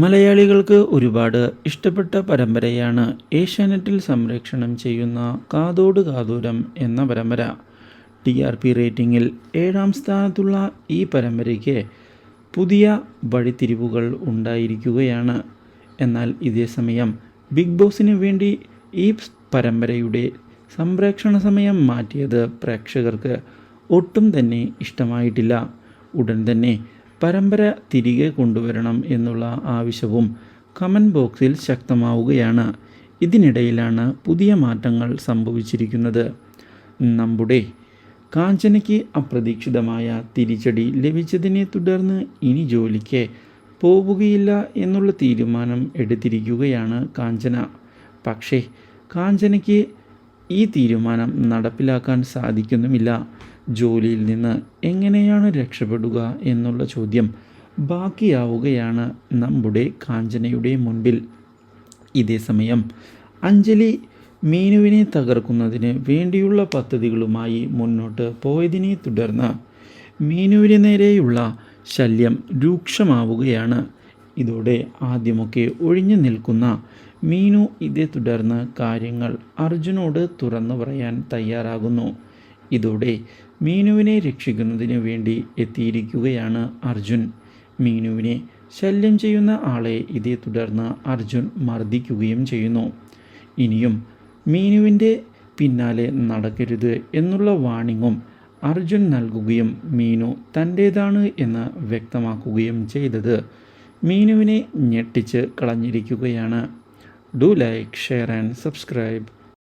മലയാളികൾക്ക് ഒരുപാട് ഇഷ്ടപ്പെട്ട പരമ്പരയാണ് ഏഷ്യാനെറ്റിൽ സംരക്ഷണം ചെയ്യുന്ന കാതോട് കാതൂരം എന്ന പരമ്പര. ടി ആർ പി റേറ്റിംഗിൽ ഏഴാം സ്ഥാനത്തുള്ള ഈ പരമ്പരയ്ക്ക് പുതിയ വഴിത്തിരിവുകൾ ഉണ്ടായിരിക്കുകയാണ്. എന്നാൽ ഇതേ സമയം ബിഗ് ബോസിന് വേണ്ടി ഈ പരമ്പരയുടെ സംപ്രേക്ഷണ സമയം മാറ്റിയത് പ്രേക്ഷകർക്ക് ഒട്ടും തന്നെ ഇഷ്ടമായിട്ടില്ല. ഉടൻ തന്നെ പരമ്പര തിരികെ കൊണ്ടുവരണം എന്നുള്ള ആവശ്യവും കമന്റ് ബോക്സിൽ ശക്തമാവുകയാണ്. ഇതിനിടയിലാണ് പുതിയ മാറ്റങ്ങൾ സംഭവിച്ചിരിക്കുന്നത്. നമ്മുടെ കാഞ്ചനയ്ക്ക് അപ്രതീക്ഷിതമായ തിരിച്ചടി ലഭിച്ചതിനെ തുടർന്ന് ഇനി ജോലിക്ക് പോവുകയില്ല എന്നുള്ള തീരുമാനം എടുത്തിരിക്കുകയാണ് കാഞ്ചന. പക്ഷേ കാഞ്ചനയ്ക്ക് ഈ തീരുമാനം നടപ്പിലാക്കാൻ സാധിക്കുന്നുമില്ല. ജോലിയിൽ നിന്ന് എങ്ങനെയാണ് രക്ഷപ്പെടുക എന്നുള്ള ചോദ്യം ബാക്കിയാവുകയാണ് നമ്മുടെ കാഞ്ചനയുടെ മുൻപിൽ. ഇതേ സമയം അഞ്ജലി മീനുവിനെ തകർക്കുന്നതിന് വേണ്ടിയുള്ള പദ്ധതികളുമായി മുന്നോട്ട് പോയതിനെ തുടർന്ന് മീനുവിന് നേരെയുള്ള ശല്യം രൂക്ഷമാവുകയാണ്. ഇതോടെ ആദ്യമൊക്കെ ഒഴിഞ്ഞു നിൽക്കുന്ന മീനു ഇതേ തുടർന്ന് കാര്യങ്ങൾ അർജുനോട് തുറന്നു പറയാൻ തയ്യാറാകുന്നു. ഇതോടെ മീനുവിനെ രക്ഷിക്കുന്നതിന് വേണ്ടി എത്തിയിരിക്കുകയാണ് അർജുൻ. മീനുവിനെ ശല്യം ചെയ്യുന്ന ആളെ ഇതേ തുടർന്ന് അർജുൻ മർദ്ദിക്കുകയും ചെയ്യുന്നു. ഇനിയും മീനുവിന്റെ പിന്നാലെ നടക്കരുത് എന്നുള്ള വാണിങ്ങും അർജുൻ നൽകുകയും മീനു തന്റേതാണ് എന്ന് വ്യക്തമാക്കുകയും ചെയ്തത്. മീനുവിനെ ഞെട്ടിച്ച് കളഞ്ഞിരിക്കുകയാണ്. Do like share and subscribe.